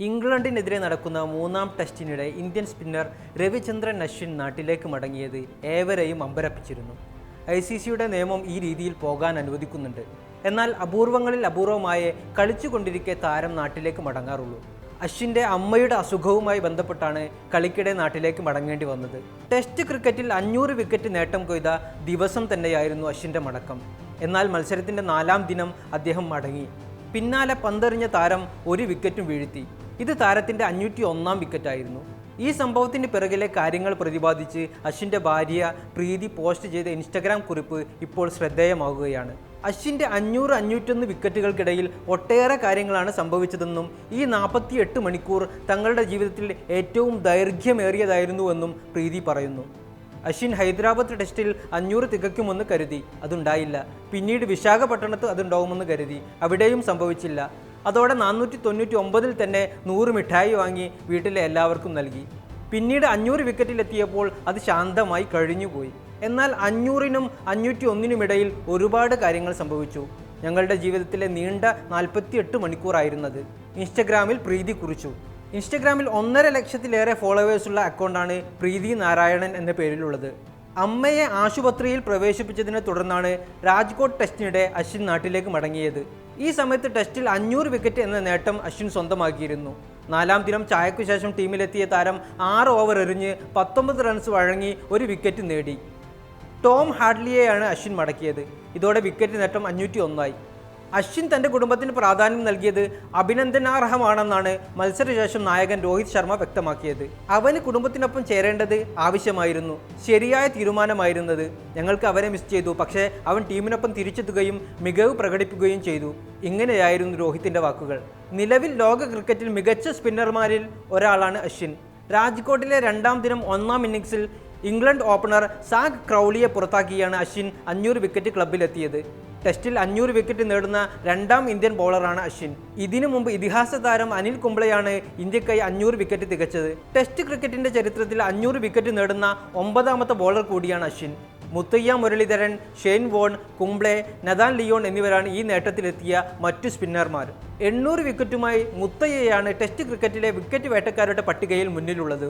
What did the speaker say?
ഇംഗ്ലണ്ടിനെതിരെ നടക്കുന്ന മൂന്നാം ടെസ്റ്റിനിടെ ഇന്ത്യൻ സ്പിന്നർ രവിചന്ദ്രൻ അശ്വിൻ നാട്ടിലേക്ക് മടങ്ങിയത് ഏവരെയും അമ്പരപ്പിച്ചിരുന്നു. ഐ സി സിയുടെ നിയമം ഈ രീതിയിൽ പോകാൻ അനുവദിക്കുന്നുണ്ട്. എന്നാൽ അപൂർവങ്ങളിൽ അപൂർവമായേ കളിച്ചുകൊണ്ടിരിക്കെ താരം നാട്ടിലേക്ക് മടങ്ങാറുള്ളൂ. അശ്വിന്റെ അമ്മയുടെ അസുഖവുമായി ബന്ധപ്പെട്ടാണ് കളിക്കിടെ നാട്ടിലേക്ക് മടങ്ങേണ്ടി വന്നത്. ടെസ്റ്റ് ക്രിക്കറ്റിൽ അഞ്ഞൂറ് വിക്കറ്റ് നേട്ടം കൊയ്ത ദിവസം തന്നെയായിരുന്നു അശ്വിന്റെ മടക്കം. എന്നാൽ മത്സരത്തിന്റെ നാലാം ദിനം അദ്ദേഹം മടങ്ങി. പിന്നാലെ പന്തെറിഞ്ഞ താരം ഒരു വിക്കറ്റും വീഴ്ത്തി. ഇത് താരത്തിന്റെ അഞ്ഞൂറ്റി ഒന്നാം വിക്കറ്റായിരുന്നു. ഈ സംഭവത്തിന് പിറകിലെ കാര്യങ്ങൾ പ്രതിപാദിച്ച് അശ്വിന്റെ ഭാര്യ പ്രീതി പോസ്റ്റ് ചെയ്ത ഇൻസ്റ്റഗ്രാം കുറിപ്പ് ഇപ്പോൾ ശ്രദ്ധേയമാകുകയാണ്. അശ്വിന്റെ അഞ്ഞൂറ് അഞ്ഞൂറ്റൊന്ന് വിക്കറ്റുകൾക്കിടയിൽ ഒട്ടേറെ കാര്യങ്ങളാണ് സംഭവിച്ചതെന്നും ഈ നാൽപ്പത്തി എട്ട് മണിക്കൂർ തങ്ങളുടെ ജീവിതത്തിൽ ഏറ്റവും ദൈർഘ്യമേറിയതായിരുന്നുവെന്നും പ്രീതി പറയുന്നു. അശ്വിൻ ഹൈദരാബാദ് ടെസ്റ്റിൽ അഞ്ഞൂറ് തികയ്ക്കുമെന്ന് കരുതി അതുണ്ടായില്ല. പിന്നീട് വിശാഖപട്ടണത്ത് അതുണ്ടാവുമെന്ന് കരുതി അവിടെയും സംഭവിച്ചില്ല. അതോടെ നാനൂറ്റി തൊണ്ണൂറ്റി ഒമ്പതിൽ തന്നെ നൂറ് മിഠായി വാങ്ങി വീട്ടിലെ എല്ലാവർക്കും നൽകി. പിന്നീട് അഞ്ഞൂറ് വിക്കറ്റിലെത്തിയപ്പോൾ അത് ശാന്തമായി കഴിഞ്ഞുപോയി. എന്നാൽ അഞ്ഞൂറിനും അഞ്ഞൂറ്റി ഒന്നിനുമിടയിൽ ഒരുപാട് കാര്യങ്ങൾ സംഭവിച്ചു. ഞങ്ങളുടെ ജീവിതത്തിലെ നീണ്ട നാൽപ്പത്തിയെട്ട് മണിക്കൂറായിരുന്നത്. ഇൻസ്റ്റഗ്രാമിൽ പ്രീതി കുറിച്ചു. ഇൻസ്റ്റഗ്രാമിൽ ഒന്നര ലക്ഷത്തിലേറെ ഫോളോവേഴ്സുള്ള അക്കൗണ്ടാണ് പ്രീതി നാരായണൻ എന്ന പേരിലുള്ളത്. അമ്മയെ ആശുപത്രിയിൽ പ്രവേശിപ്പിച്ചതിനെ തുടർന്നാണ് രാജ്കോട്ട് ടെസ്റ്റിനിടെ അശ്വിൻ നാട്ടിലേക്ക് മടങ്ങിയത്. ഈ സമയത്ത് ടെസ്റ്റിൽ അഞ്ഞൂറ് വിക്കറ്റ് എന്ന നേട്ടം അശ്വിൻ സ്വന്തമാക്കിയിരുന്നു. നാലാം ദിനം ചായക്കു ശേഷം ടീമിലെത്തിയ താരം ആറ് ഓവർ എറിഞ്ഞ് പത്തൊമ്പത് റൺസ് വഴങ്ങി ഒരു വിക്കറ്റ് നേടി. ടോം ഹാഡ്ലിയെയാണ് അശ്വിൻ മടക്കിയത്. ഇതോടെ വിക്കറ്റ് നേട്ടം അഞ്ഞൂറ്റി ഒന്നായി. അശ്വിൻ തന്റെ കുടുംബത്തിന് പ്രാധാന്യം നൽകിയത് അഭിനന്ദനാർഹമാണെന്നാണ് മത്സരശേഷം നായകൻ രോഹിത് ശർമ്മ വ്യക്തമാക്കിയത്. അവന് കുടുംബത്തിനൊപ്പം ചേരേണ്ടത് ആവശ്യമായിരുന്നു. ശരിയായ തീരുമാനമായിരുന്നത്. ഞങ്ങൾക്ക് അവരെ മിസ് ചെയ്തു. പക്ഷേ അവൻ ടീമിനൊപ്പം തിരിച്ചെത്തുകയും മികവ് പ്രകടിപ്പിക്കുകയും ചെയ്തു. ഇങ്ങനെയായിരുന്നു രോഹിത്തിന്റെ വാക്കുകൾ. നിലവിൽ ലോക ക്രിക്കറ്റിൽ മികച്ച സ്പിന്നർമാരിൽ ഒരാളാണ് അശ്വിൻ. രാജ്കോട്ടിലെ രണ്ടാം ദിനം ഒന്നാം ഇന്നിംഗ്സിൽ ഇംഗ്ലണ്ട് ഓപ്പണർ സാഗ് ക്രൗളിയെ പുറത്താക്കിയാണ് അശ്വിൻ അഞ്ഞൂറ് വിക്കറ്റ് ക്ലബിലെത്തിയത് ടെസ്റ്റിൽ അഞ്ഞൂറ് വിക്കറ്റ് നേടുന്ന രണ്ടാം ഇന്ത്യൻ ബോളറാണ് അശ്വിൻ. ഇതിനു മുമ്പ് ഇതിഹാസ താരം അനിൽ കുംബ്ലയാണ് ഇന്ത്യക്കായി അഞ്ഞൂറ് വിക്കറ്റ് തികച്ചത്. ടെസ്റ്റ് ക്രിക്കറ്റിന്റെ ചരിത്രത്തിൽ അഞ്ഞൂറ് വിക്കറ്റ് നേടുന്ന ഒമ്പതാമത്തെ ബോളർ കൂടിയാണ് Ashwin. Muttiah Muralitharan Shane Warne Kumble Nathan Lyon എന്നിവരാണ് ഈ നേട്ടത്തിലെത്തിയ മറ്റു സ്പിന്നർമാർ എണ്ണൂറ് വിക്കറ്റുമായി മുത്തയ്യയാണ് ടെസ്റ്റ് ക്രിക്കറ്റിലെ വിക്കറ്റ് വേട്ടക്കാരുടെ പട്ടികയിൽ മുന്നിലുള്ളത്.